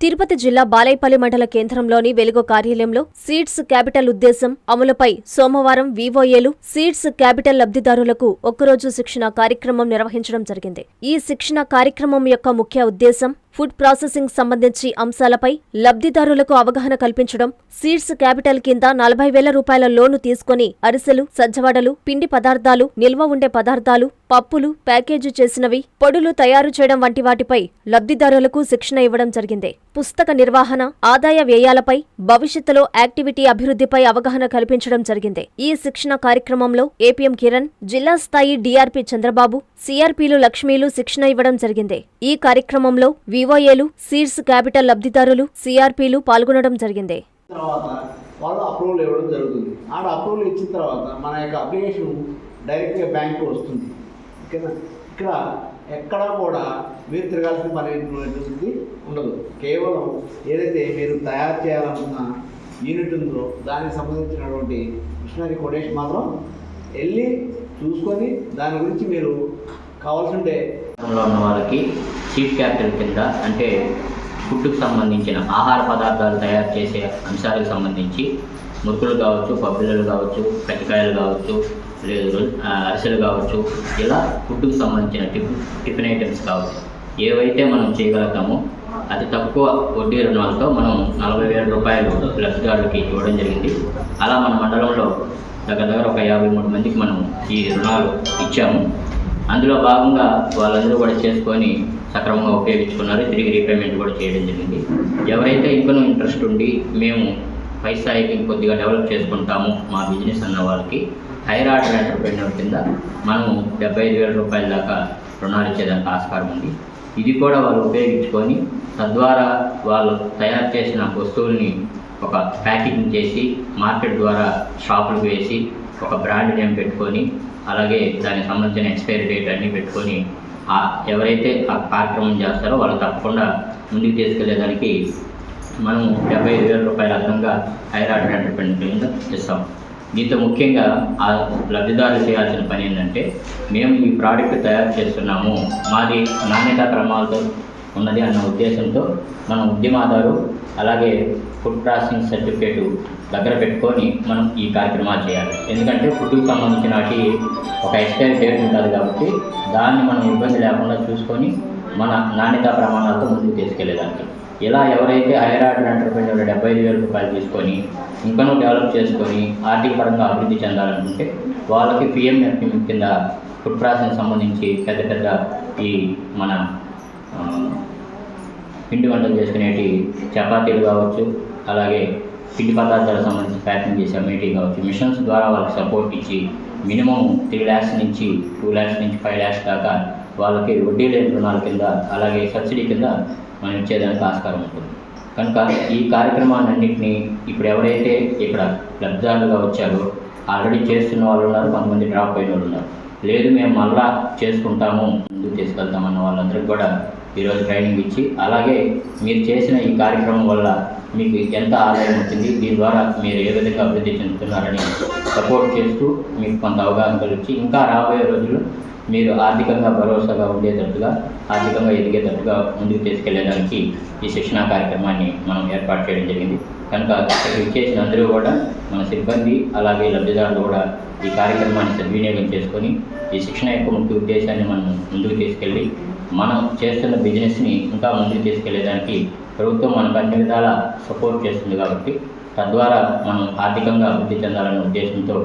తిరుపతి జిల్లా బాలైపల్లి మండల కేంద్రంలోని వెలుగు కార్యాలయంలో సీడ్స్ క్యాపిటల్ ఉద్దేశం అమలుపై సోమవారం వివోఏలు సీడ్స్ క్యాపిటల్ లబ్ధిదారులకు ఒక్కరోజు శిక్షణ కార్యక్రమం నిర్వహించడం జరిగింది. ఈ శిక్షణ కార్యక్రమం యొక్క ముఖ్య ఉద్దేశం ఫుడ్ ప్రాసెసింగ్ సంబంధించి అంశాలపై లబ్ధిదారులకు అవగాహన కల్పించడం సీడ్స్ క్యాపిటల్ కింద నలభై వేల రూపాయల లోను తీసుకొని అరిసెలు సజ్జవడలు పిండి పదార్థాలు నిల్వ ఉండే పదార్థాలు పప్పులు ప్యాకేజీ చేసినవి పొడులు తయారు చేయడం వంటి వాటిపై లబ్ధిదారులకు శిక్షణ ఇవ్వడం జరిగింది. పుస్తక నిర్వహణ ఆదాయ వ్యయాలపై భవిష్యత్తులో యాక్టివిటీ అభివృద్ధిపై అవగాహన కల్పించడం జరిగింది. ఈ శిక్షణ కార్యక్రమంలో ఏపీఎం కిరణ్ జిల్లా స్థాయి డిఆర్పి చంద్రబాబు సిఆర్పీలు లక్ష్మీలు శిక్షణ ఇవ్వడం జరిగింది. ఈ కార్యక్రమంలో వివోఏలు సీడ్స్ క్యాపిటల్ లబ్ధిదారులు సిఆర్పీలు పాల్గొనడం జరిగింది. వాళ్ళు అప్రూవల్ ఇవ్వడం జరుగుతుంది. ఆడ అప్రూవల్ ఇచ్చిన తర్వాత మన యొక్క అప్లికేషన్ డైరెక్ట్గా బ్యాంకు వస్తుంది. ఓకేనా? ఇక్కడ ఎక్కడా కూడా మీరు తిరగాల్సిన పని అనేటువంటిది ఉండదు. కేవలం ఏదైతే మీరు తయారు చేయాలనుకున్న యూనిట్ ఉందో దానికి సంబంధించినటువంటి మిషనరీ కొటేషన్ మాత్రం వెళ్ళి చూసుకొని దాని గురించి మీరు కావాల్సింటే ఉన్న వాళ్ళకి చీఫ్ క్యాపిటల్ కింద అంటే ఫుడ్కు సంబంధించిన ఆహార పదార్థాలు తయారు చేసే అంశాలకు సంబంధించి మురుకులు కావచ్చు పబ్బిళ్ళు కావచ్చు పెద్దకాయలు కావచ్చు లేదు. అరిసెలు కావచ్చు ఇలా ఫుడ్కు సంబంధించిన టిఫిన్ టిఫిన్ ఐటమ్స్ కావచ్చు. ఏవైతే మనం చేయగలుగుతామో అతి తక్కువ వడ్డీ రుణాలతో మనం నలభై వేల రూపాయలు లబ్ధిదారులకి ఇవ్వడం జరిగింది. అలా మన మండలంలో దగ్గర దగ్గర ఒక యాభై మూడు మందికి మనం ఈ రుణాలు ఇచ్చాము. అందులో భాగంగా వాళ్ళందరూ కూడా చేసుకొని సక్రమంగా ఉపయోగించుకున్నారు. తిరిగి రీపేమెంట్ కూడా చేయడం జరిగింది. ఎవరైతే ఇంకనూ ఇంట్రెస్ట్ ఉండి మేము పై స్థాయికి కొద్దిగా డెవలప్ చేసుకుంటాము మా బిజినెస్ అన్న వాళ్ళకి హైర్ ఆర్డర్ ఎంటర్ప్రీనర్ కింద మనం డెబ్బై ఐదు వేల రూపాయల దాకా రుణాలు ఇచ్చేదానికి ఆస్కారం ఉంది. ఇది కూడా వాళ్ళు ఉపయోగించుకొని తద్వారా వాళ్ళు తయారు చేసిన వస్తువుల్ని ఒక ప్యాకింగ్ చేసి మార్కెట్ ద్వారా షాపులకు వేసి ఒక బ్రాండ్ నేమ్ పెట్టుకొని అలాగే దానికి సంబంధించిన ఎక్స్పైరీ డేట్ అన్నీ పెట్టుకొని ఆ ఎవరైతే ఆ కార్యక్రమం చేస్తారో వాళ్ళు తప్పకుండా ముందుకు తీసుకెళ్ళేదానికి మనం డెబ్బై ఐదు వేల రూపాయల అదనంగా హైర్ ఆర్డర్ ఎంటర్ప్రీనర్ కింద ఇస్తాం. దీంతో ముఖ్యంగా ఆ లబ్ధిదారులు చేయాల్సిన పని ఏంటంటే మేము ఈ ప్రోడక్ట్ తయారు చేస్తున్నాము మాది నాణ్యత క్రమాలతో ఉన్నది అన్న ఉద్దేశంతో మన ఉద్యమాదారు అలాగే ఫుడ్ ప్రాసెసింగ్ సర్టిఫికేట్ దగ్గర పెట్టుకొని మనం ఈ కార్యక్రమాలు చేయాలి. ఎందుకంటే ఫుడ్కి సంబంధించిన వాటి ఒక ఎక్స్పైరీ డేట్ ఉంటుంది కాబట్టి దాన్ని మనం ఇబ్బంది లేకుండా చూసుకొని మన నాణ్యత ప్రమాణాలతో ముందుకు తీసుకెళ్ళేదానికి. ఇలా ఎవరైతే హైర్ ఆర్డర్ ఎంటర్ప్రైనర్ డెబ్బై ఐదు వేల రూపాయలు తీసుకొని ఇంకనూ డెవలప్ చేసుకొని ఆర్థిక పరంగా అభివృద్ధి చెందాలనుకుంటే వాళ్ళకి పిఎంఎఫ్ఎం కింద ఫుడ్ ప్రాసెస్ సంబంధించి పెద్ద పెద్ద ఈ మన పిండి వంటలు చేసుకునేటి చపాతీలు కావచ్చు అలాగే పిండి పదార్థాలకు సంబంధించి ప్యాకింగ్ చేసే అమ్యూనిటీ కావచ్చు. మిషన్స్ ద్వారా వాళ్ళకి సపోర్ట్ ఇచ్చి మినిమం త్రీ ల్యాక్స్ నుంచి టూ ల్యాక్స్ నుంచి ఫైవ్ ల్యాక్స్ దాకా వాళ్ళకి వడ్డీ లేని రుణాల కింద అలాగే సబ్సిడీ కింద మనం ఇచ్చేదానికి ఆస్కారం ఉంటుంది. కనుక ఈ కార్యక్రమాలన్నింటినీ ఇప్పుడు ఎవరైతే ఇక్కడ లబ్ధిదారులుగా వచ్చారో ఆల్రెడీ చేస్తున్న వాళ్ళు ఉన్నారు కొంతమంది డ్రాప్ అయిన వాళ్ళు ఉన్నారు. లేదు మేము మళ్ళా చేసుకుంటాము ముందుకు తీసుకెళ్తామన్న వాళ్ళందరికీ కూడా ఈరోజు ట్రైనింగ్ ఇచ్చి అలాగే మీరు చేసిన ఈ కార్యక్రమం వల్ల మీకు ఎంత ఆదాయం వచ్చింది దీని ద్వారా మీరు ఏ విధంగా అభివృద్ధి చెందుతున్నారని సపోర్ట్ చేస్తూ మీకు కొంత అవగాహన కలిగించి ఇంకా రాబోయే రోజుల్లో మీరు ఆర్థికంగా భరోసాగా ఉండేటట్టుగా ఆర్థికంగా ఎదిగేటట్టుగా ముందుకు తీసుకెళ్ళేదానికి ఈ శిక్షణా కార్యక్రమాన్ని మనం ఏర్పాటు చేయడం జరిగింది. కనుక విచ్చేసిన ఇచ్చేసిన అందరూ కూడా మన సిబ్బంది అలాగే లబ్ధిదారులు కూడా ఈ కార్యక్రమాన్ని సద్వినియోగం చేసుకొని ఈ శిక్షణ యొక్క ముఖ్య ఉద్దేశాన్ని మనం ముందుకు తీసుకెళ్ళి మనం చేస్తున్న బిజినెస్ని ఇంకా ముందుకు తీసుకెళ్ళేదానికి ప్రభుత్వం మనకు అన్ని విధాల సపోర్ట్ చేస్తుంది కాబట్టి తద్వారా మనం ఆర్థికంగా అభివృద్ధి చెందాలనే ఉద్దేశంతో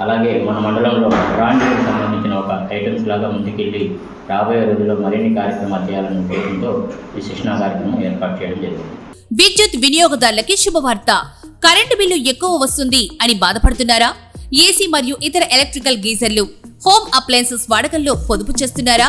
అలాగే మన మండలంలో బ్రాండ్కి సంబంధించిన ఒక ఐటమ్స్ లాగా ముందుకెళ్ళి రాబోయే రోజుల్లో మరిన్ని కార్యక్రమాలు చేయాలనే ఉద్దేశంతో ఈ శిక్షణ కార్యక్రమం ఏర్పాటు చేయడం జరిగింది. విద్యుత్ వినియోగదారులకి శుభవార్త. కరెంటు బిల్లు ఎక్కువ వస్తుంది అని బాధపడుతున్నారా? ఏసీ మరియు ఇతర ఎలక్ట్రికల్ గీజర్లు హోమ్ అప్లయన్సెస్ వాడకంలో పొదుపు చేస్తున్నారా?